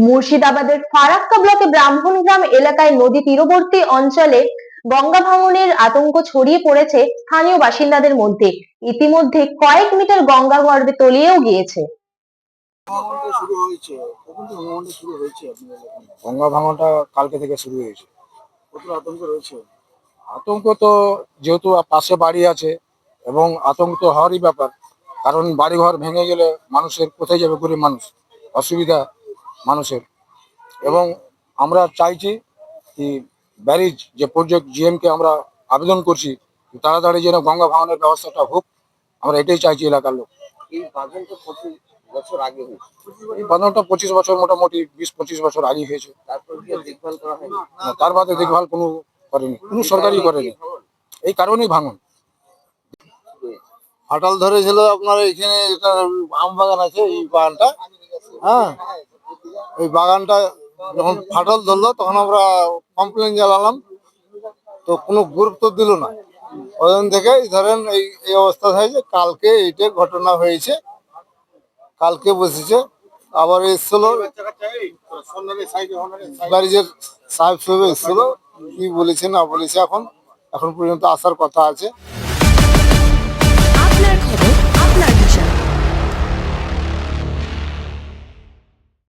মুর্শিদাবাদের ফারাক্কা ব্লকে ব্রাহ্মণগ্রাম এলাকায় নদী তীরবর্তী অঞ্চলে গঙ্গা ভাঙনের আতঙ্ক ছড়িয়ে পড়েছে স্থানীয় বাসিন্দাদের মধ্যে। ইতিমধ্যে কয়েক মিটার গঙ্গা গর্ভে তলিয়েও গিয়েছে। ভাঙনটা শুরু হয়েছে। কখন থেকে ভাঙনটা শুরু হয়েছে আপনাদের ওখানে? গঙ্গা ভাঙনটা কালকে থেকে শুরু হয়েছে। আতঙ্ক রয়েছে? আতঙ্ক তো যেহেতু পাশে বাড়ি আছে এবং আতঙ্ক তো হওয়ারই ব্যাপার কারণ বাড়িঘর ভেঙে গেলে মানুষের কোথায় যাবে গরিব মানুষ? অসুবিধা মানুষের। এবং আমরা চাইছি কি ব্যারিজ যে প্রজেক্ট জিএমকে আমরা আবেদন করছি তাড়াতাড়ি যেন গঙ্গা ভাঙনের ব্যবস্থাটা হোক। আমরা এটাই চাইছি এলাকার লোক। এই বাঁধন তো বছর আগে হয়েছে। এই বাঁধনটা পঁচিশ বছর মোটামুটি বিশ পঁচিশ বছর আগে হয়েছে। তারপর দেখভাল করা হয়নি? তার বাদে দেখভাল কোনো করেনি কোনো সরকারই করেনি। এই কারণেই ভাঙন। ফাটল ধরেছিল আপনার এখানে একটা আম বাগান আছে এই বাগানটা হ্যাঁ? এই বাগানটা যখন ফাটল ধরলো, তখন আমরা কমপ্লেন জানালাম। তো কোনো গুরুত্ব দিল না। ওখান থেকে ধরেন এই এই অবস্থা হয়েছে, কালকে এইটা ঘটনা হয়েছে, কালকে বসেছে। আবার এসছিল ব্যারিজের সাহেব সাহেব এসছিল, কি বলেছে না বলেছে এখন এখন পর্যন্ত আসার কথা আছে।